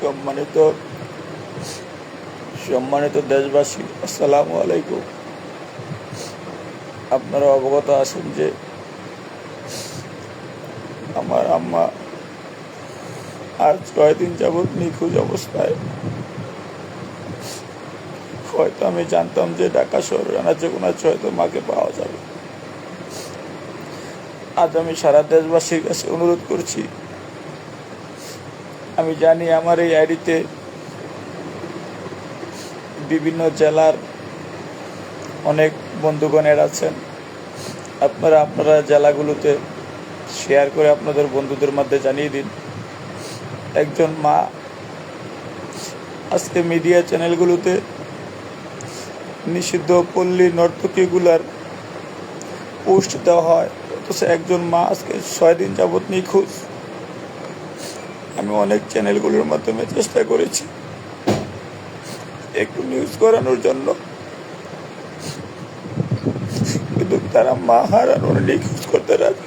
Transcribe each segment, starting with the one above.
সম্মানিত সম্মানিত দেশবাসী, আসসালামু আলাইকুম। আপনারা অবগত আছেন যে আমার আম্মা আর ছয় দিন যাবৎ নিখোঁজ অবস্থায়। হয়তো আমি জানতাম যে ঢাকা শহরের আনাচে কোনাচে হয়তো মাকে পাওয়া যাবে। আজ আমি সারা দেশবাসীর কাছে অনুরোধ করছি আমি জানি আমার এই আইডিতে বিভিন্ন জেলার অনেক বন্ধুগণের আছেন। আপনারা আপনারা জেলাগুলোতে শেয়ার করে আপনাদের বন্ধুদের মধ্যে জানিয়ে দিন। একজন মা আজকে মিডিয়া চ্যানেলগুলোতে নিষিদ্ধ পল্লী নর্তকীগুলার পোস্ট দেওয়া হয়। অথচ একজন মা আজকে ছয় দিন যাবৎ নিখোঁজ। আমি অনেক চ্যানেলগুলোর মাধ্যমে চেষ্টা করেছি। একটু নিউজ করানোর জন্য। কিন্তু তারা মা হারানোর নিখোঁজ করতে রাখে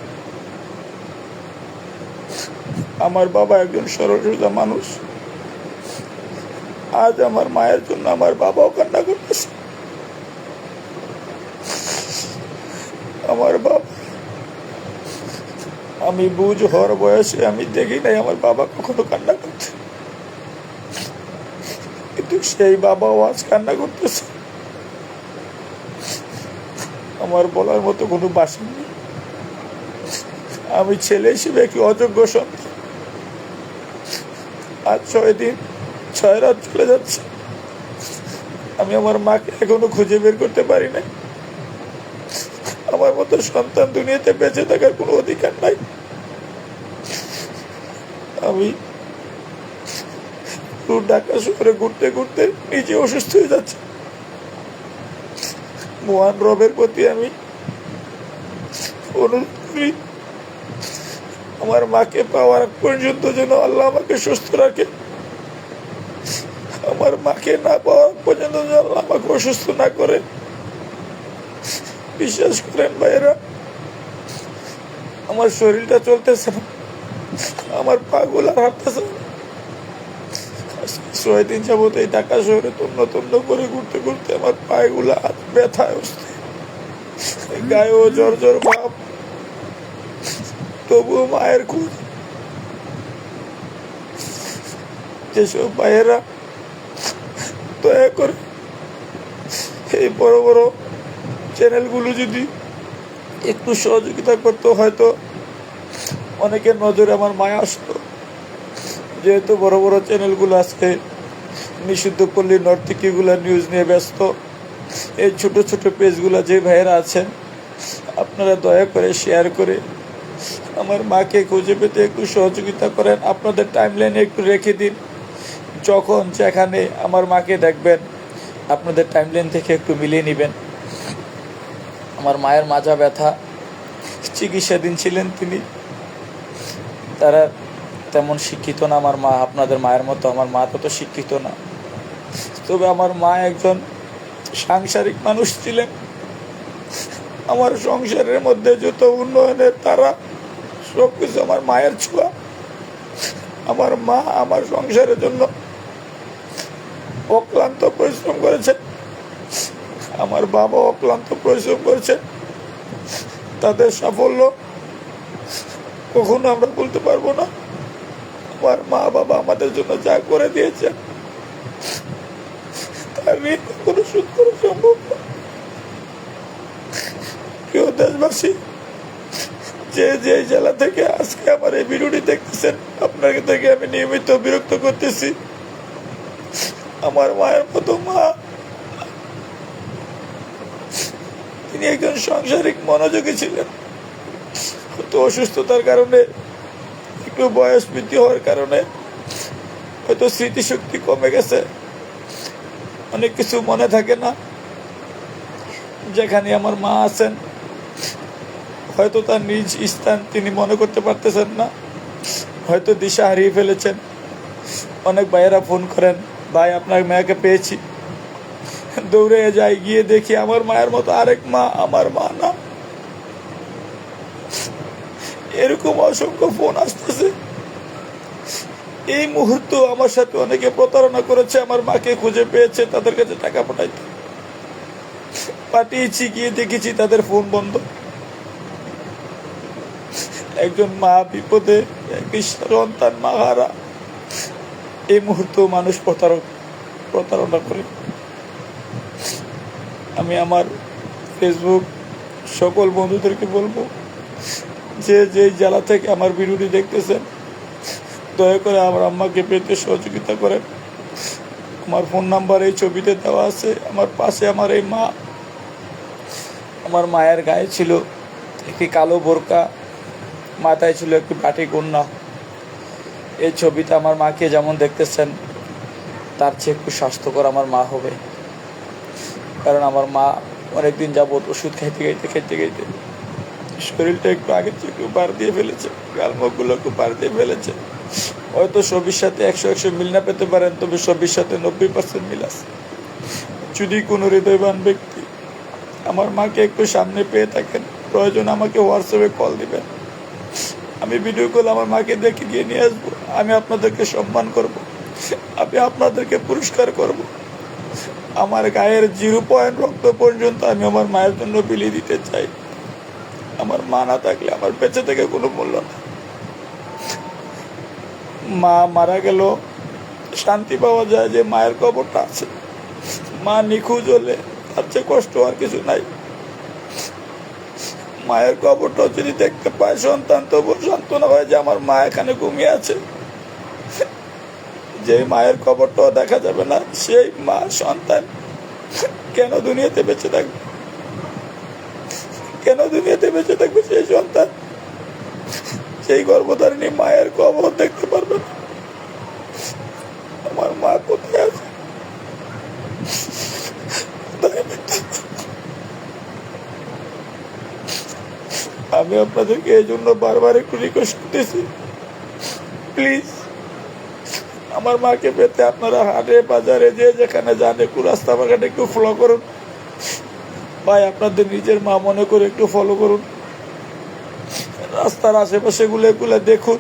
আমার বাবা একজন সরল মানুষ। আজ আমার মায়ের জন্য আমার বাবাও কান্না করতেছে। আমার বাবা আমি বুঝ হওয়ার বয়সে আমি দেখি নাই, আমার বাবা কখনো কান্না করতে কিন্তু সেই বাবাও আজ কান্না করতেছে। আমার বলার মতো কোনো বাসা নেই। আমি ছেলে হিসেবে একটি অযোগ্য সন্তান। আজ ছয় দিন, ছয় রাত চলে যাচ্ছে। আমি আমার মাকে এখনও খুঁজে বের করতে পারি না আমার মতো সন্তান দুনিয়াতে বেঁচে থাকার কোনো অধিকার নাই। আমি ঢাকা শহরে ঘুরতে ঘুরতে নিজে অসুস্থ হয়ে যাচ্ছে। মহান রবের প্রতি আমি অনুরোধ আমার মাকে পাওয়ার পর্যন্ত যেন আল্লাহ আমাকে সুস্থ রাখে। আমার মাকে না পাওয়ার পর্যন্ত যেন আল্লাহ আমাকে অসুস্থ না করে। বিশ্বাস করেন ভাইয়েরা, আমার শরীরটা চলতেছে না, আমার পা গুলা হাঁটতেছে ছয় দিন যাবত এই ঢাকা শহরে তন্ন তন্ন করে ঘুরতে ঘুরতে আমার পায়েগুলা হাত ব্যথায় বসতে গায়েও জ্বর জ্বর ভাব, তবুও মায়ের খোঁজ। যেসব ভাইয়েরা দয়া করে এই বড় বড় চ্যানেলগুলো যদি একটু সহযোগিতা করতো, হয়তো অনেকের নজরে আমার মায়া আসতো। যেহেতু বড় বড় চ্যানেলগুলো আজকে নিষিদ্ধ পল্লী নর্তকীগুলা নিউজ নিয়ে ব্যস্ত। এই ছোট ছোট পেজগুলো যে ভাইয়েরা আছেন, আপনারা দয়া করে শেয়ার করে আমার মাকে খুঁজে পেতে একটু সহযোগিতা করেন। আপনাদের টাইম লাইনে একটু রেখে দিন। যখন যেখানে আমার মাকে দেখবেন, আপনাদের টাইম লাইন থেকে একটু মিলিয়ে নেবেন। আমার মায়ের মাজা ব্যথা চিকিৎসাধীন ছিলেন তিনি। তারা তেমন শিক্ষিত না, আমার মা আপনাদের মায়ের মতো, আমার মা তত শিক্ষিত না। তবে আমার মা একজন সাংসারিক মানুষ ছিলেন। আমার সংসারের মধ্যে যত উন্নয়নের তারা সব কিছু আমার মায়ের ছোঁয়া। আমার মা আমার সংসারের জন্য অক্লান্ত পরিশ্রম করেছে আমার বাবা অক্লান্ত পরিশ্রম করেছে তাদের সাফল্য কখনো আমরা বলতে পারব না। আমার মা বাবা আমাদের জন্য যা করে দিয়েছে তার ঋণ কখনো শোধ করা সম্ভব না। প্রিয় দেশবাসী, যে যে জেলা থেকে আজকে আমার এই ভিডিওটি দেখতেছেন আপনাকে থেকে আমি নিয়মিত বিরক্ত করতেছি। আমার মায়ের মতো মা তিনি একজন সাংসারিক মনোযোগী ছিলেন। হয়তো অসুস্থতার কারণে, একটু বয়স বৃদ্ধি হওয়ার কারণে, হয়তো স্মৃতিশক্তি কমে গেছে। অনেক কিছু মনে থাকে না। যেখানে আমার মা আছেন, হয়তো তার নিজ স্থান তিনি মনে করতে পারতেছেন না। হয়তো দিশা হারিয়ে ফেলেছেন। অনেক ভাইয়েরা ফোন করেন, ভাই, আপনার মেয়েকে পেয়েছি। দৌড়ে যাই, গিয়ে দেখি আমার মায়ের মতো আরেক মা আমার মা না। এরকম অসংখ্য ফোন আসতেছে। এই মুহূর্ত আমার সাথে অনেকে প্রতারণা করেছে, আমার মাকে খুঁজে পেয়েছে, তাদের কাছে টাকা পাঠাইতে। পাঠিয়েছি, গিয়ে দেখেছি তাদের ফোন বন্ধ। একজন মা বিপদে একটি মা হারা। এই মুহূর্তেও মানুষ প্রতারক প্রতারণা করে। আমি আমার ফেসবুক সকল বন্ধুদেরকে বলব, যে যে জেলা থেকে আমার ভিডিওটি দেখতেছেন, দয়া করে আমার আম্মাকে পেতে সহযোগিতা করেন। আমার ফোন নাম্বার এই ছবিতে দেওয়া আছে। আমার পাশে আমার এই মা, আমার মায়ের গায়ে ছিল একটি কালো বোরকা, মাথায় ছিল একটি পাটি কন্যা। এই ছবিতে আমার মাকে যেমন দেখতেছেন, তার চেয়ে একটু স্বাস্থ্যকর আমার মা হবে। কারণ আমার মা অনেকদিন যাবৎ ওষুধ খাইতে খাইতে খাইতে খাইতে শরীরটা একটু আগের থেকে একটু পার দিয়ে ফেলেছে গালমুখগুলো একটু পার দিয়ে ফেলেছে। হয়তো সবির সাথে একশো একশো মিল না পেতে পারেন, তবে সবির সাথে নব্বই পার্সেন্ট মিল আছে। যদি কোনো হৃদয়বান ব্যক্তি আমার মাকে একটু সামনে পেয়ে থাকেন, প্রয়োজন আমাকে হোয়াটসঅ্যাপে কল দিবেন। আমি ভিডিও কল আমার মাকে দেখে গিয়ে নিয়ে আসব। আমি আপনাদেরকে সম্মান করব। আমি আপনাদেরকে পুরস্কার করব। আমার গায়ের জিরো পয়েন্ট রক্ত পর্যন্ত আমি আমার মায়ের জন্য বিলিয়ে দিতে চাই। আমার মা না থাকলে আমার বেঁচে থেকে কোনো মূল্য না মা মারা গেল, শান্তি পাওয়া যায় যে মায়ের কবরটা আছে। মা নিখোঁজ হলে তার চেয়ে কষ্ট আর কিছু নাই। মায়ের কবরটাও যদি দেখতে পায় সন্তান তবু সান্ত্বনা হয় যে আমার মা এখানে ঘুমিয়ে আছে। যে মায়ের খবরটাও দেখা যাবে না, সেই মা সন্তান কেন দুনিয়াতে বেঁচে থাকবে? কেন দুনিয়াতে বেঁচে থাকবে সেই সন্তান? সেই গর্ভধারিণী মায়ের কবর দেখতে পারবে না। আমার মা কোথায় আছে? আমি আপনাদেরকে এই জন্য বারবার একটু রিকোয়েস্ট করতেছি। প্লিজ আমার মাকে পেতে আপনারা হাটে বাজারে যে যেখানে যান, একটু রাস্তা বাগানে একটু ফলো করুন। ভাই, আপনাদের নিজের মা মনে করে একটু ফলো করুন। রাস্তার আশেপাশে গুলো এগুলো দেখুন।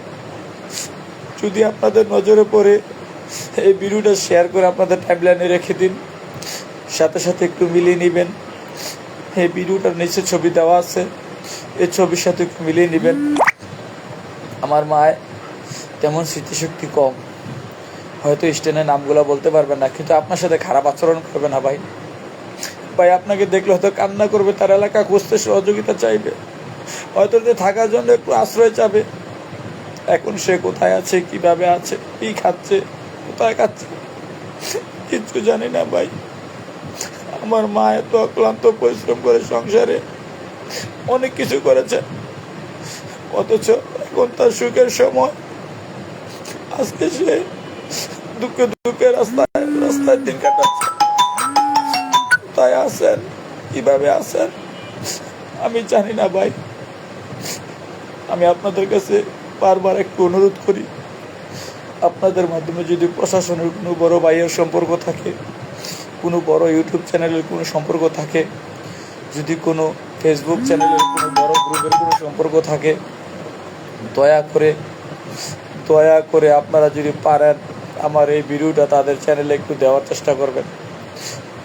যদি আপনাদের নজরে পড়ে, এই ভিডিওটা শেয়ার করে আপনাদের টাইমলাইনে রেখে দিন। সাথে সাথে একটু মিলিয়ে নেবেন। এই ভিডিওটার নিচে ছবি দেওয়া আছে। এই ছবির সাথে একটু মিলিয়ে নেবেন। আমার মায় তেমন স্মৃতিশক্তি কম। হয়তো স্টেনের নামগুলো বলতে পারবেন না, কিন্তু আপনার সাথে খারাপ আচরণ করবে না ভাই। ভাই, আপনাকে দেখলে হয়তো কান্না করবে, তার এলাকা খুঁজতে সহযোগিতা চাইবে। হয়তো থাকার জন্য একটু আশ্রয় চাবে। এখন সে কোথায় আছে, কীভাবে আছে, কি খাচ্ছে, কোথায় খাচ্ছে? কিচ্ছু জানি না ভাই। আমার মা এত অক্লান্ত পরিশ্রম করে সংসারে অনেক কিছু করেছে। অথচ এখন তার সুখের সময়। আজকে সে দুঃখে দুঃখে রাস্তায় রাস্তায় দিন কাটাচ্ছে। তাই আসেন কীভাবে আসেন আমি জানি না ভাই। আমি আপনাদের কাছে বারবার একটু অনুরোধ করি। আপনাদের মাধ্যমে যদি প্রশাসনের কোনো বড় ভাইয়ের সম্পর্ক থাকে, কোনো বড় ইউটিউব চ্যানেলের কোনো সম্পর্ক থাকে, যদি কোনো ফেসবুক চ্যানেলের কোনো বড় গ্রুপের কোনো সম্পর্ক থাকে, দয়া করে দয়া করে আপনারা যদি পারেন আমার এই ভিডিওটা তাদের চ্যানেলে একটু দেওয়ার চেষ্টা করবেন।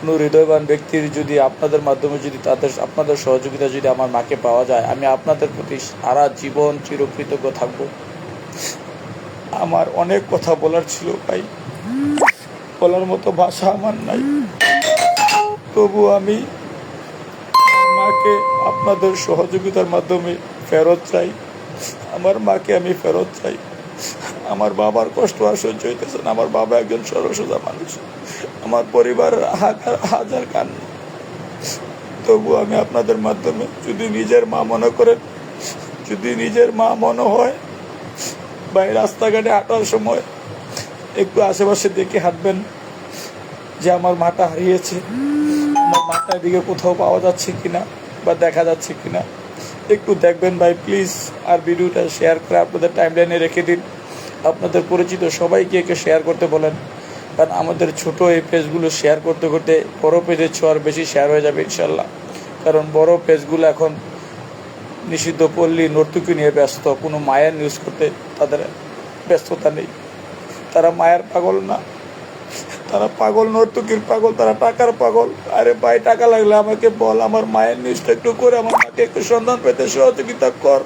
কোনো হৃদয়বান ব্যক্তির যদি আপনাদের মাধ্যমে যদি তাদের, আপনাদের সহযোগিতা যদি আমার মাকে পাওয়া যায়, আমি আপনাদের প্রতি সারা জীবন চিরকৃতজ্ঞ থাকব। আমার অনেক কথা বলার ছিল ভাই। বলার মতো ভাষা আমার নাই। তবু আমি মাকে আপনাদের সহযোগিতার মাধ্যমে ফেরত চাই। আমার মাকে আমি ফেরত চাই। আমার বাবার কষ্ট আর সহ্য হইতেছে না। আমার বাবা একজন সরসোজা মানুষ। আমার পরিবারের হাজার হাজার কান্না। তবু আমি আপনাদের মাধ্যমে যদি নিজের মা মনে করেন, যদি নিজের মা মনে হয়, বা এই রাস্তাঘাটে হাঁটার সময় একটু আশেপাশে দেখে হাঁটবেন, যে আমার মাটা হারিয়েছে, আমার মাটা এদিকে কোথাও পাওয়া যাচ্ছে কিনা বা দেখা যাচ্ছে কিনা, একটু দেখবেন ভাই প্লিজ আর ভিডিওটা শেয়ার করে আপনাদের টাইমলাইনে রেখে দিন। আপনাদের পরিচিত সবাইকে একে শেয়ার করতে বলেন। কারণ আমাদের ছোট এই পেজগুলো শেয়ার করতে করতে বড় পেজের ছোঁয়ার বেশি শেয়ার হয়ে যাবে ইনশাল্লাহ। কারণ বড় পেজগুলো এখন নিষিদ্ধ পল্লী, নর্তুকি নিয়ে ব্যস্ত, কোনো মায়ের নিউজ করতে তাদের ব্যস্ততা নেই। তারা মায়ের পাগল না। তারা পাগল, নর্তকীর পাগল, তারা টাকার পাগল। আরে ভাই, টাকা লাগলে আমাকে বল, আমার মায়ের নিউজটা একটু করে, আমার মাকে একটু সন্ধান পেতে সহযোগিতা কর।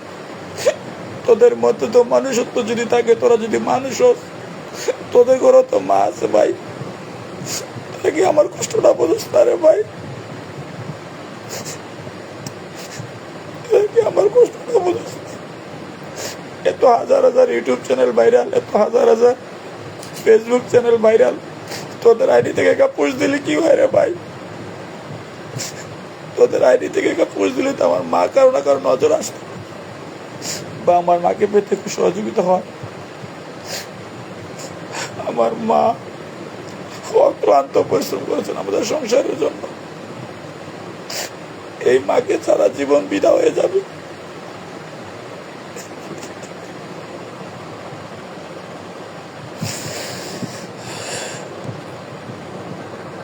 তোদের মধ্যে তো মানুষত্ব যদি থাকে, তোরা যদি মানুষ তোদের ঘরও তো মা আছে ভাই। তোরা কি আমার কষ্টটা বুঝিস না রে ভাই? আমার কষ্টটা বুঝিস? এত হাজার হাজার ইউটিউব চ্যানেল ভাইরাল, এত হাজার হাজার ফেসবুক চ্যানেল ভাইরাল। তোদের আইডি থেকে পোস্ট দিলে কি হয় রে ভাই? তোদের আইডি থেকে পোস্ট দিলে তো আমার মা কারও না কারও নজর আসতো বা আমার মাকে পেতে একটু সহযোগিতা হয়। আমার মা অক্লান্ত পরিশ্রম করেছেন আমাদের সংসারের জন্য। এই মাকে ছাড়া জীবন বিদা হয়ে যাবে।